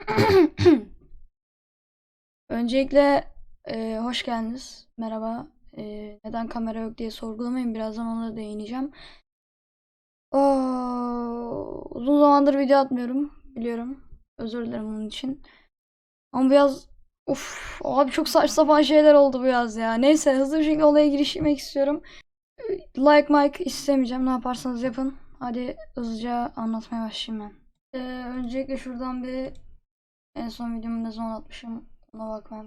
Öncelikle e, hoş geldiniz. Merhaba. E, neden kamera yok diye sorgulamayın. Birazdan ona değineceğim. Oo, uzun zamandır video atmıyorum. Biliyorum. Özür dilerim bunun için. Ama bu yaz Uf, abi çok saçma sapan şeyler oldu bu yaz ya. Neyse hızlı bir şekilde olaya girişmek istiyorum. Like Mike istemeyeceğim. Ne yaparsanız yapın. Hadi hızlıca anlatmaya başlayayım ben. Ee, öncelikle şuradan bir en son videomu ne zaman atmışım ona bakmam.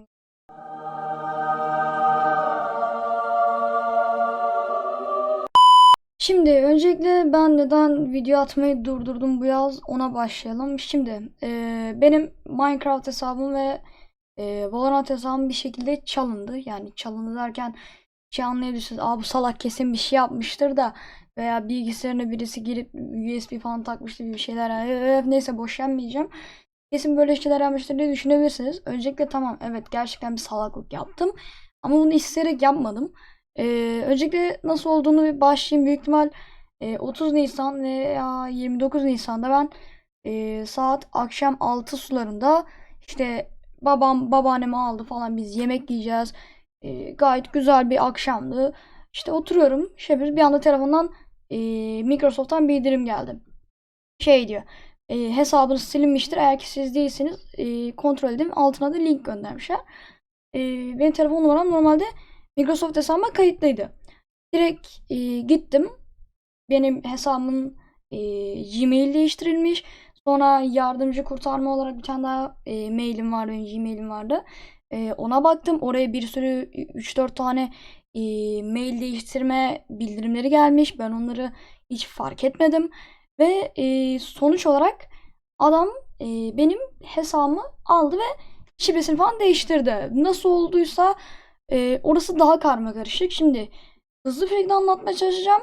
Şimdi öncelikle ben neden video atmayı durdurdum bu yaz ona başlayalım. Şimdi e, benim Minecraft hesabım ve e, Valorant hesabım bir şekilde çalındı. Yani çalındı derken şey anlayabilirsiniz. Aa bu salak kesin bir şey yapmıştır da veya bilgisayarına birisi girip USB falan takmıştır bir şeyler. Öf, neyse boş yenmeyeceğim. Kesin böyle şeyler yapmıştır diye düşünebilirsiniz. Öncelikle tamam evet gerçekten bir salaklık yaptım. Ama bunu isteyerek yapmadım. Ee, öncelikle nasıl olduğunu bir başlayayım. Büyük ihtimal e, 30 Nisan veya 29 Nisan'da ben e, saat akşam 6 sularında işte babam babaannemi aldı falan biz yemek yiyeceğiz. E, gayet güzel bir akşamdı. İşte oturuyorum. Şey. Bir anda telefondan e, Microsoft'tan bildirim geldi. Şey diyor. E, hesabınız silinmiştir. Eğer ki siz değilseniz e, kontrol edin. Altına da link göndermişler. E, benim telefon numaram normalde Microsoft hesabıma kayıtlıydı. Direkt e, gittim. Benim hesabımın e, Gmail değiştirilmiş. Sonra yardımcı kurtarma olarak bir tane daha e, mailim vardı. Benim Gmail'im vardı. E, ona baktım. Oraya bir sürü 3-4 tane e, mail değiştirme bildirimleri gelmiş. Ben onları hiç fark etmedim. Ve e, sonuç olarak adam e, benim hesabımı aldı ve şifresini falan değiştirdi. Nasıl olduysa e, orası daha karma karışık. Şimdi hızlı bir şekilde anlatmaya çalışacağım.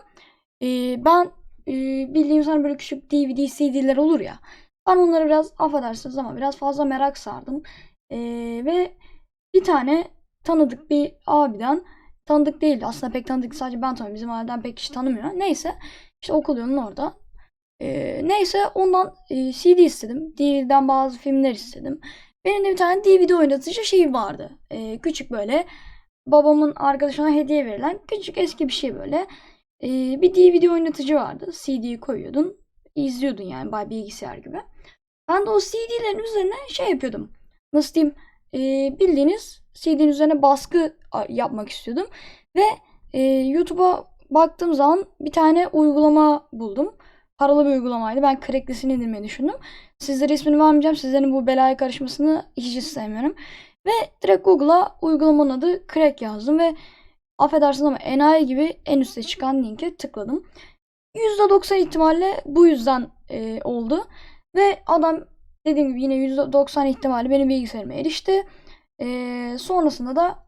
E, ben e, bildiğim sana böyle küçük DVD, CD'ler olur ya. Ben onları biraz affedersiniz ama biraz fazla merak sardım. E, ve bir tane tanıdık bir abiden tanıdık değildi. Aslında pek tanıdık sadece ben tanıyorum. Bizim aileden pek kişi tanımıyor. Neyse işte okul yolunun orada. E, neyse ondan e, CD istedim. DVD'den bazı filmler istedim. Benim de bir tane DVD oynatıcı şey vardı. E, küçük böyle babamın arkadaşına hediye verilen küçük eski bir şey böyle. Ee, bir DVD oynatıcı vardı. CD'yi koyuyordun. izliyordun yani bay bilgisayar gibi. Ben de o CD'lerin üzerine şey yapıyordum. Nasıl diyeyim? Ee, bildiğiniz CD'nin üzerine baskı yapmak istiyordum. Ve e, YouTube'a baktığım zaman bir tane uygulama buldum. Paralı bir uygulamaydı. Ben cracklisini indirmeyi düşündüm. Sizlere ismini vermeyeceğim. Sizlerin bu belaya karışmasını hiç istemiyorum. Ve direkt Google'a uygulamanın adı Crack yazdım ve affedersiniz ama enayi gibi en üstte çıkan linke tıkladım. %90 ihtimalle bu yüzden e, oldu. Ve adam dediğim gibi yine %90 ihtimalle benim bilgisayarıma erişti. E, sonrasında da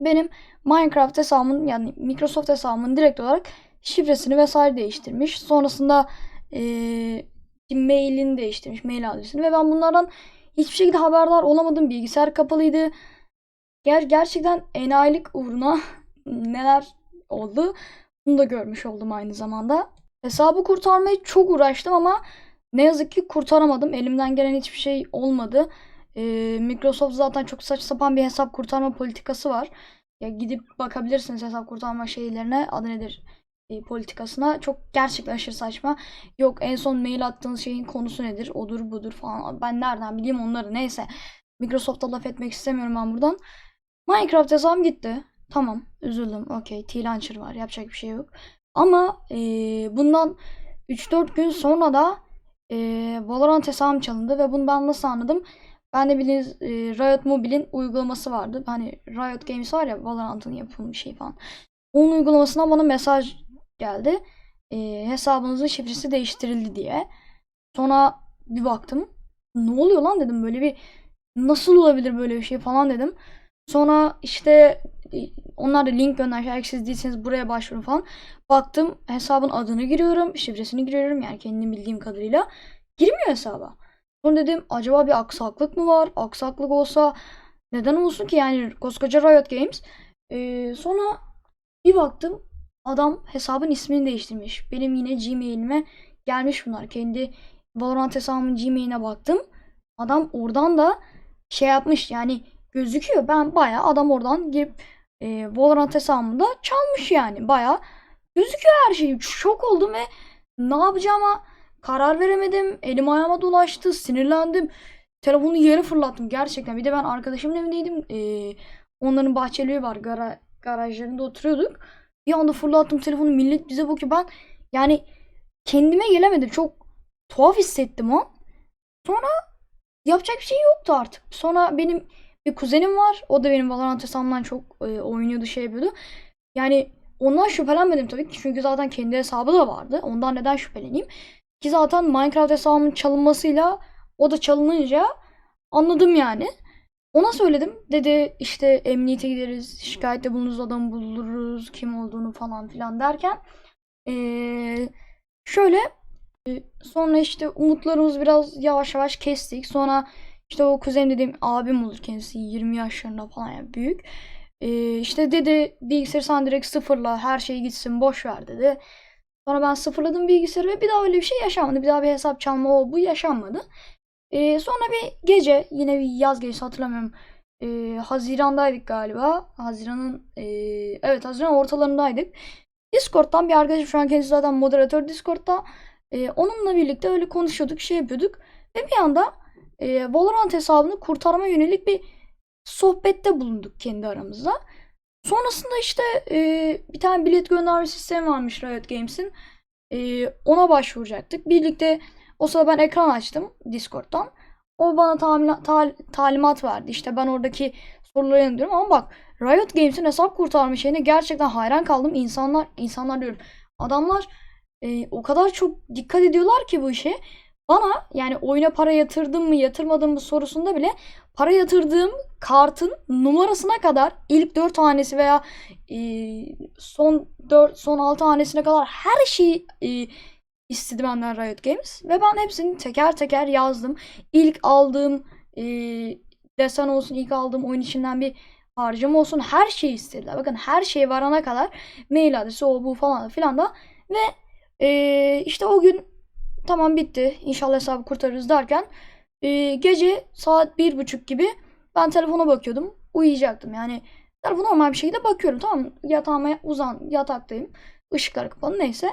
benim Minecraft hesabımın yani Microsoft hesabımın direkt olarak şifresini vesaire değiştirmiş. Sonrasında e, mailini değiştirmiş, mail adresini ve ben bunlardan hiçbir şekilde haberdar olamadım. Bilgisayar kapalıydı. Ger gerçekten enayilik uğruna neler oldu bunu da görmüş oldum aynı zamanda. Hesabı kurtarmayı çok uğraştım ama ne yazık ki kurtaramadım. Elimden gelen hiçbir şey olmadı. Ee, Microsoft zaten çok saç sapan bir hesap kurtarma politikası var. Ya gidip bakabilirsiniz hesap kurtarma şeylerine. Adı nedir? E, politikasına çok gerçekten aşırı saçma. Yok en son mail attığınız şeyin konusu nedir? Odur budur falan. Ben nereden bileyim onları. Neyse. Microsoft'a laf etmek istemiyorum ben buradan. Minecraft hesabım gitti. Tamam. Üzüldüm. Okey. T-Launcher var. Yapacak bir şey yok. Ama e, bundan 3-4 gün sonra da e, Valorant hesabım çalındı ve bunu ben nasıl anladım? Ben de bildiğiniz e, Riot Mobile'in uygulaması vardı. Hani Riot Games var ya Valorant'ın yapılmış şey falan. Onun uygulamasından bana mesaj geldi. E, hesabınızın şifresi değiştirildi diye. Sonra bir baktım. Ne oluyor lan dedim böyle bir nasıl olabilir böyle bir şey falan dedim. Sonra işte onlar da link göndermiş. Eğer siz değilseniz buraya başvurun falan. Baktım hesabın adını giriyorum. Şifresini giriyorum yani kendim bildiğim kadarıyla. Girmiyor hesaba. Sonra dedim acaba bir aksaklık mı var? Aksaklık olsa neden olsun ki yani koskoca Riot Games. Ee, sonra bir baktım adam hesabın ismini değiştirmiş. Benim yine Gmail'ime gelmiş bunlar. Kendi Valorant hesabımın Gmail'ine baktım. Adam oradan da şey yapmış yani gözüküyor. Ben bayağı adam oradan girip e, Valorant hesabımda çalmış yani. Bayağı gözüküyor her şey. Şok oldum ve ne yapacağıma karar veremedim. Elim ayağıma dolaştı. Sinirlendim. Telefonu yere fırlattım gerçekten. Bir de ben arkadaşımın evindeydim. Ee, onların bahçeleri var. Gara, garajlarında oturuyorduk. Bir anda fırlattım telefonu. Millet bize bakıyor. Ben yani kendime gelemedim. Çok tuhaf hissettim o. Sonra yapacak bir şey yoktu artık. Sonra benim bir kuzenim var. O da benim Valorant hesabımdan çok e, oynuyordu şey yapıyordu. Yani ondan şüphelenmedim tabii ki. Çünkü zaten kendi hesabı da vardı. Ondan neden şüpheleneyim? Ki zaten Minecraft hesabımın çalınmasıyla o da çalınınca anladım yani. Ona söyledim. Dedi işte emniyete gideriz. Şikayette bulunuruz adamı buluruz. Kim olduğunu falan filan derken. Ee, şöyle sonra işte umutlarımız biraz yavaş yavaş kestik. Sonra işte o kuzenim dediğim abim olur kendisi 20 yaşlarında falan yani büyük. Ee, işte dedi bilgisayarı sen direkt sıfırla her şey gitsin boş ver dedi. Sonra ben sıfırladım bilgisayarı ve bir daha öyle bir şey yaşanmadı. Bir daha bir hesap çalma o bu yaşanmadı. Ee, sonra bir gece yine bir yaz gecesi hatırlamıyorum. Ee, Haziran'daydık galiba. Haziran'ın e, evet Haziran ortalarındaydık. Discord'dan bir arkadaşım şu an kendisi zaten moderatör Discord'da. Ee, onunla birlikte öyle konuşuyorduk, şey yapıyorduk. Ve bir anda e, Valorant hesabını kurtarma yönelik bir sohbette bulunduk kendi aramızda. Sonrasında işte e, bir tane bilet gönderme sistemi varmış Riot Games'in. E, ona başvuracaktık. Birlikte o sırada ben ekran açtım Discord'dan. O bana tamila- tal- talimat verdi. İşte ben oradaki soruları yanıtlıyorum ama bak Riot Games'in hesap kurtarma şeyine gerçekten hayran kaldım. İnsanlar, insanlar diyorum. Adamlar e, o kadar çok dikkat ediyorlar ki bu işe. Bana yani oyuna para yatırdım mı yatırmadım mı sorusunda bile para yatırdığım kartın numarasına kadar ilk 4 hanesi veya e, son 4 son 6 hanesine kadar her şeyi e, istedi benden Riot Games ve ben hepsini teker teker yazdım. İlk aldığım e, desen olsun, ilk aldığım oyun içinden bir harcama olsun her şeyi istediler. Bakın her şey varana kadar mail adresi o bu falan filan da ve e, işte o gün tamam bitti. İnşallah hesabı kurtarırız derken e, gece saat bir buçuk gibi ben telefona bakıyordum. Uyuyacaktım yani. Telefona normal bir şekilde bakıyorum tamam? Yatağıma uzan, yataktayım. Işıklar kapalı neyse.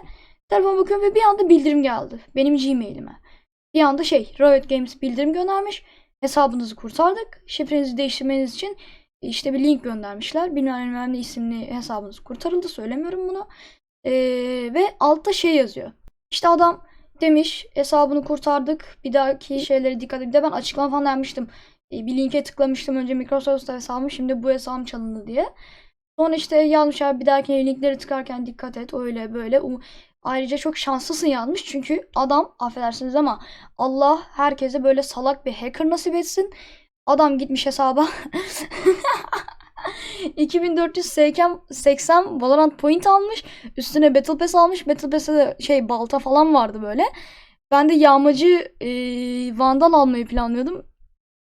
Telefona bakıyorum ve bir anda bildirim geldi. Benim Gmail'ime. Bir anda şey Riot Games bildirim göndermiş. Hesabınızı kurtardık. Şifrenizi değiştirmeniz için işte bir link göndermişler. Bilmem ne isimli hesabınız kurtarıldı. Söylemiyorum bunu. Ee, ve altta şey yazıyor. İşte adam demiş hesabını kurtardık. Bir dahaki şeylere dikkat edin. Ben açıklama falan yapmıştım. Ee, bir linke tıklamıştım. Önce Microsoft hesabım şimdi bu hesabım çalındı diye. Sonra işte yazmışlar bir dahaki linkleri tıkarken dikkat et öyle böyle. Ayrıca çok şanslısın yazmış çünkü adam affedersiniz ama Allah herkese böyle salak bir hacker nasip etsin. Adam gitmiş hesaba 2480 Valorant point almış. Üstüne Battle Pass almış. Battle Pass'e de şey balta falan vardı böyle. Ben de yağmacı e, Vandal almayı planlıyordum.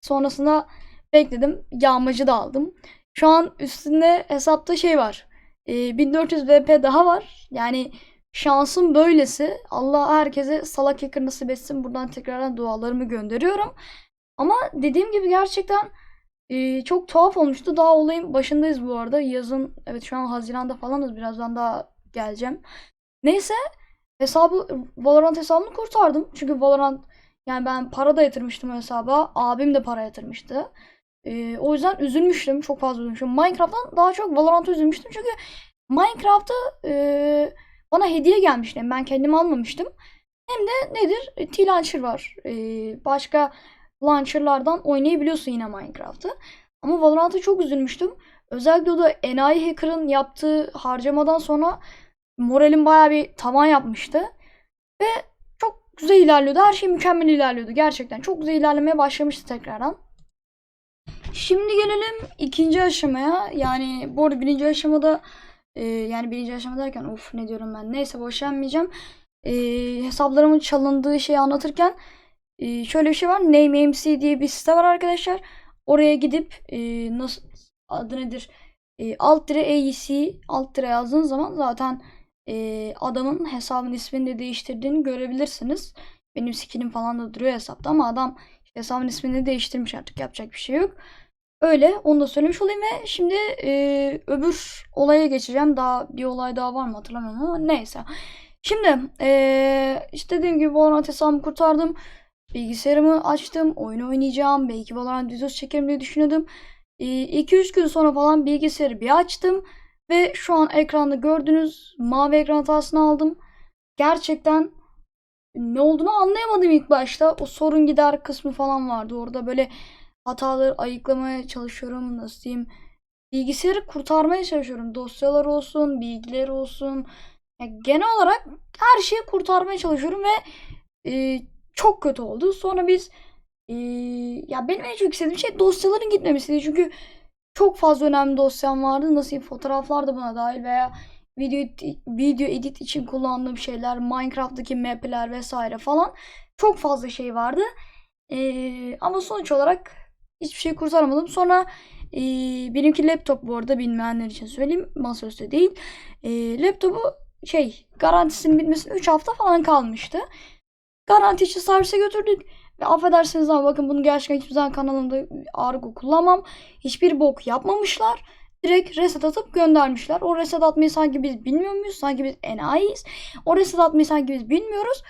Sonrasında bekledim. Yağmacı da aldım. Şu an üstünde hesapta şey var. E, 1400 VP daha var. Yani şansım böylesi. Allah herkese salak hacker nasip etsin. Buradan tekrardan dualarımı gönderiyorum. Ama dediğim gibi gerçekten e, çok tuhaf olmuştu. Daha olayın başındayız bu arada. Yazın evet şu an Haziran'da falanız. Birazdan daha geleceğim. Neyse hesabı Valorant hesabını kurtardım. Çünkü Valorant yani ben para da yatırmıştım hesaba. Abim de para yatırmıştı. E, o yüzden üzülmüştüm. Çok fazla üzülmüştüm. Minecraft'tan daha çok Valorant'a üzülmüştüm. Çünkü Minecraft'ta e, bana hediye gelmişti. Ben kendim almamıştım. Hem de nedir? E, T-Launcher var. E, başka launcherlardan oynayabiliyorsun yine Minecraft'ı. Ama Valorant'a çok üzülmüştüm. Özellikle o da enayi hacker'ın yaptığı harcamadan sonra moralim bayağı bir tavan yapmıştı. Ve çok güzel ilerliyordu. Her şey mükemmel ilerliyordu. Gerçekten çok güzel ilerlemeye başlamıştı tekrardan. Şimdi gelelim ikinci aşamaya. Yani bu arada birinci aşamada e, yani birinci aşama derken of ne diyorum ben. Neyse boşanmayacağım. E, hesaplarımın çalındığı şeyi anlatırken e, şöyle bir şey var. NameMC diye bir site var arkadaşlar. Oraya gidip e, nasıl adı nedir? E, alt dire AEC alt dire yazdığınız zaman zaten e, adamın hesabın ismini de değiştirdiğini görebilirsiniz. Benim skinim falan da duruyor hesapta ama adam Hesabın ismini değiştirmiş artık yapacak bir şey yok. Öyle onu da söylemiş olayım ve şimdi e, öbür olaya geçeceğim. Daha bir olay daha var mı hatırlamıyorum ama neyse. Şimdi e, işte dediğim gibi Valorant hesabımı kurtardım. Bilgisayarımı açtım. Oyun oynayacağım. Belki Valorant videosu çekerim diye düşünüyordum. 2-3 gün sonra falan bilgisayarı bir açtım. Ve şu an ekranda gördüğünüz mavi ekran hatasını aldım. Gerçekten ne olduğunu anlayamadım ilk başta. O sorun gider kısmı falan vardı. Orada böyle hataları ayıklamaya çalışıyorum. Nasıl diyeyim? Bilgisayarı kurtarmaya çalışıyorum. Dosyalar olsun, bilgiler olsun. Ya genel olarak her şeyi kurtarmaya çalışıyorum ve e, çok kötü oldu. Sonra biz e, ya benim en çok istediğim şey dosyaların gitmemesiydi. Çünkü çok fazla önemli dosyam vardı. Nasıl diyeyim, fotoğraflar da buna dahil veya video video edit için kullandığım şeyler, Minecraft'taki map'ler vesaire falan çok fazla şey vardı. Ee, ama sonuç olarak hiçbir şey kurtaramadım. Sonra e, benimki laptop bu arada bilmeyenler için söyleyeyim. Masaüstü değil. E, laptopu şey garantisinin bitmesine 3 hafta falan kalmıştı. Garanti için servise götürdük. Ve affedersiniz ama bakın bunu gerçekten hiçbir zaman kanalımda argo kullanmam. Hiçbir bok yapmamışlar. Direkt reset atıp göndermişler. O reset atmayı sanki biz bilmiyor muyuz? Sanki biz enayiyiz. O reset atmayı sanki biz bilmiyoruz.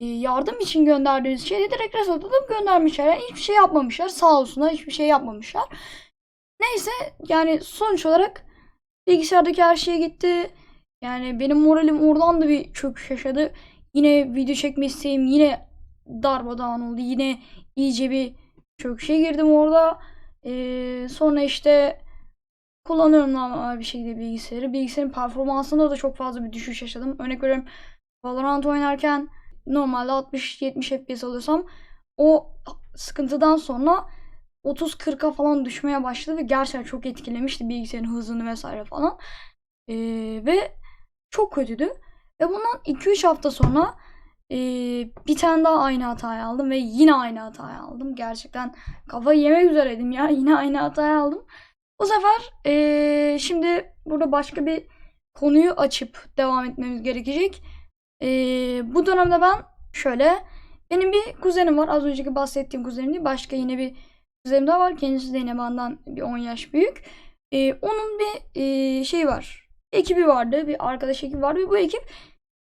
Ee, yardım için gönderdiğimiz şeyi direkt reset atıp göndermişler. Yani hiçbir şey yapmamışlar. Sağ olsunlar hiçbir şey yapmamışlar. Neyse yani sonuç olarak bilgisayardaki her şey gitti. Yani benim moralim oradan da bir çöküş yaşadı. Yine video çekme isteğim yine darmadağın oldu. Yine iyice bir çöküşe girdim orada. Ee, sonra işte kullanıyorum normal bir şekilde bilgisayarı. Bilgisayarın performansında da çok fazla bir düşüş yaşadım. Örnek veriyorum Valorant oynarken normalde 60-70 FPS alıyorsam o sıkıntıdan sonra 30-40'a falan düşmeye başladı ve gerçekten çok etkilemişti bilgisayarın hızını vesaire falan. Ee, ve çok kötüydü. Ve bundan 2-3 hafta sonra e, bir tane daha aynı hatayı aldım ve yine aynı hatayı aldım. Gerçekten kafayı yemek üzereydim ya. Yine aynı hatayı aldım. Bu sefer e, şimdi burada başka bir konuyu açıp devam etmemiz gerekecek. E, bu dönemde ben şöyle benim bir kuzenim var. Az önceki bahsettiğim kuzenim değil. Başka yine bir kuzenim daha var. Kendisi de yine bir 10 yaş büyük. E, onun bir e, şey var. Ekibi vardı. Bir arkadaş ekibi vardı. Ve bu ekip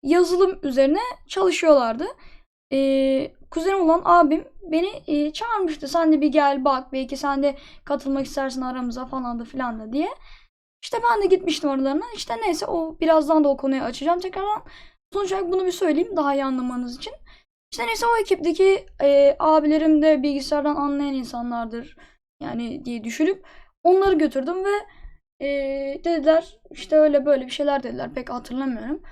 yazılım üzerine çalışıyorlardı. Ee, kuzenim olan abim beni e, çağırmıştı. Sen de bir gel bak belki sen de katılmak istersin aramıza falan da filan da diye. İşte ben de gitmiştim oralarına. İşte neyse o birazdan da o konuyu açacağım tekrardan. Sonuç olarak bunu bir söyleyeyim daha iyi anlamanız için. İşte neyse o ekipteki e, abilerim de bilgisayardan anlayan insanlardır. Yani diye düşünüp onları götürdüm ve e, dediler işte öyle böyle bir şeyler dediler. Pek hatırlamıyorum.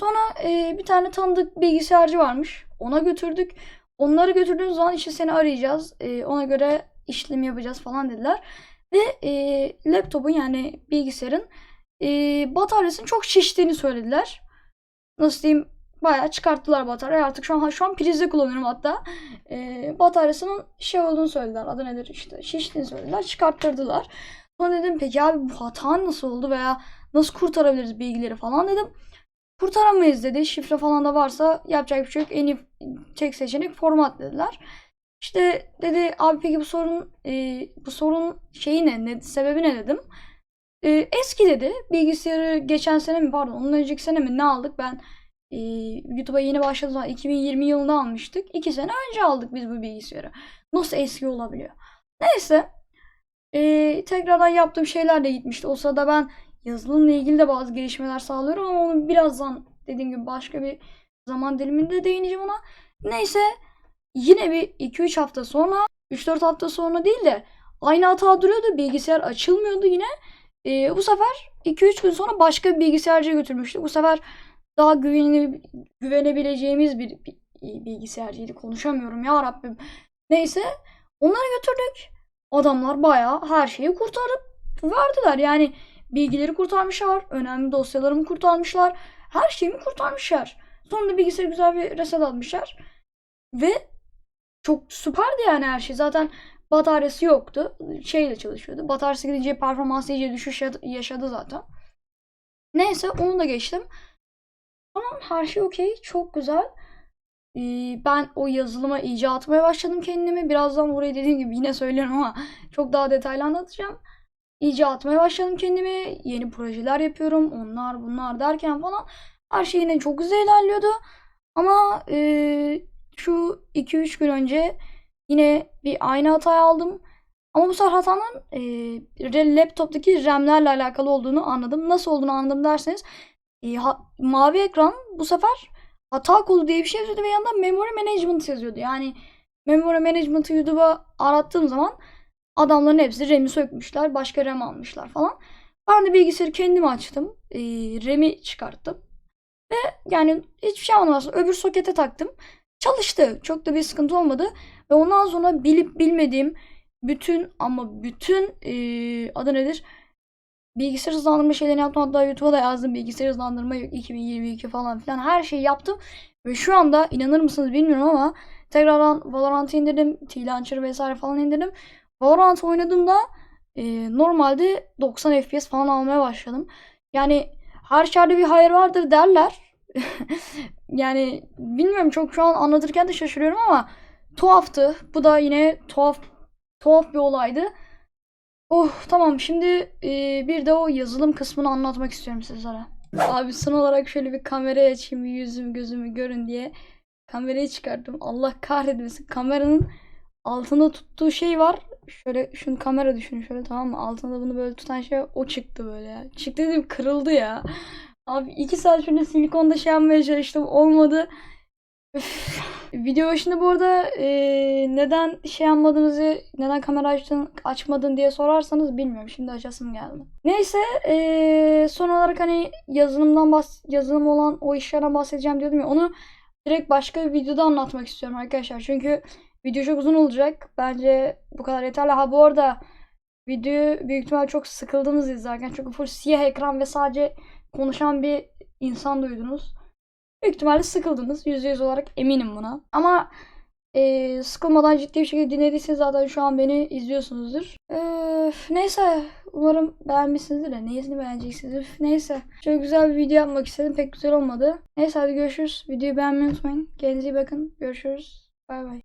Sonra e, bir tane tanıdık bilgisayarcı varmış. Ona götürdük. Onları götürdüğümüz zaman işte seni arayacağız. E, ona göre işlem yapacağız falan dediler. Ve e, laptopun yani bilgisayarın e, bataryasının çok şiştiğini söylediler. Nasıl diyeyim? Bayağı çıkarttılar bataryayı. Artık şu an şu an prizde kullanıyorum hatta. E, bataryasının şey olduğunu söylediler. Adı nedir işte şiştiğini söylediler. Çıkarttırdılar. Sonra dedim peki abi bu hata nasıl oldu veya nasıl kurtarabiliriz bilgileri falan dedim. Kurtaramayız dedi. Şifre falan da varsa yapacak bir şey yok. En iyi tek seçenek format dediler. İşte dedi abi peki bu sorun e, bu sorun şeyi ne, ne sebebi ne dedim. E, eski dedi. Bilgisayarı geçen sene mi pardon ondan önceki sene mi ne aldık ben e, YouTube'a yeni başladığı zaman 2020 yılında almıştık. İki sene önce aldık biz bu bilgisayarı. Nasıl eski olabiliyor? Neyse. E, tekrardan yaptığım şeyler de gitmişti. O sırada ben yazılımla ilgili de bazı gelişmeler sağlıyorum ama onu birazdan dediğim gibi başka bir zaman diliminde değineceğim ona. Neyse yine bir 2-3 hafta sonra 3-4 hafta sonra değil de aynı hata duruyordu. Bilgisayar açılmıyordu yine. Ee, bu sefer 2-3 gün sonra başka bir bilgisayarcıya götürmüştük. Bu sefer daha güvene, güvenebileceğimiz bir, bir bilgisayarcıydı. Konuşamıyorum ya Rabbim. Neyse onları götürdük. Adamlar bayağı her şeyi kurtarıp verdiler. Yani bilgileri kurtarmışlar. Önemli dosyalarımı kurtarmışlar. Her şeyimi kurtarmışlar. Sonra da bilgisayarı güzel bir reset atmışlar. Ve çok süperdi yani her şey. Zaten bataryası yoktu. Şeyle çalışıyordu. Bataryası gidince performansı iyice düşüş yaşadı zaten. Neyse onu da geçtim. Tamam her şey okey. Çok güzel. Ben o yazılıma iyice atmaya başladım kendimi. Birazdan burayı dediğim gibi yine söylüyorum ama çok daha detaylı anlatacağım. İyice atmaya başladım kendimi. Yeni projeler yapıyorum. Onlar bunlar derken falan. Her şey yine çok güzel ilerliyordu. Ama e, şu 2-3 gün önce yine bir aynı hatayı aldım. Ama bu sefer hatanın e, laptoptaki RAM'lerle alakalı olduğunu anladım. Nasıl olduğunu anladım derseniz e, ha- mavi ekran bu sefer hata kodu diye bir şey yazıyordu ve yanında memory management yazıyordu. Yani memory management'ı YouTube'a arattığım zaman adamların hepsi RAM'i sökmüşler. Başka RAM almışlar falan. Ben de bilgisayarı kendim açtım. E, RAM'i çıkarttım. Ve yani hiçbir şey anlamadım. Öbür sokete taktım. Çalıştı. Çok da bir sıkıntı olmadı. Ve ondan sonra bilip bilmediğim bütün ama bütün e, adı nedir? Bilgisayar hızlandırma şeylerini yaptım. Hatta YouTube'a da yazdım. Bilgisayar hızlandırma 2022 falan filan. Her şeyi yaptım. Ve şu anda inanır mısınız bilmiyorum ama tekrardan Valorant'ı indirdim. T-Launcher vesaire falan indirdim. Valorant oynadığımda e, normalde 90 FPS falan almaya başladım. Yani her şerde bir hayır vardır derler. yani bilmiyorum çok şu an anlatırken de şaşırıyorum ama tuhaftı. Bu da yine tuhaf tuhaf bir olaydı. Oh tamam şimdi e, bir de o yazılım kısmını anlatmak istiyorum sizlere. Abi son olarak şöyle bir kamerayı açayım bir yüzümü gözümü görün diye kamerayı çıkarttım. Allah kahretmesin kameranın altında tuttuğu şey var. Şöyle şunu kamera düşünün şöyle tamam mı? Altında bunu böyle tutan şey o çıktı böyle ya. Çıktı dedim kırıldı ya. Abi iki saat şöyle silikonda şey yapmaya çalıştım olmadı. Video başında bu arada e, neden şey yapmadığınızı, neden kamera açtın, açmadın diye sorarsanız bilmiyorum. Şimdi açasım geldi. Neyse e, son olarak hani yazılımdan bahs yazılım olan o işlerden bahsedeceğim diyordum ya onu direkt başka bir videoda anlatmak istiyorum arkadaşlar. Çünkü video çok uzun olacak. Bence bu kadar yeterli. Ha bu arada videoyu büyük ihtimal çok sıkıldınız izlerken. Çünkü full siyah ekran ve sadece konuşan bir insan duydunuz. Büyük ihtimalle sıkıldınız. %100 olarak eminim buna. Ama e, sıkılmadan ciddi bir şekilde dinlediyseniz zaten şu an beni izliyorsunuzdur. E, neyse. Umarım beğenmişsinizdir de. Neyesini beğeneceksinizdir. Neyse. Şöyle güzel bir video yapmak istedim. Pek güzel olmadı. Neyse hadi görüşürüz. Videoyu beğenmeyi unutmayın. Kendinize iyi bakın. Görüşürüz. Bay bay.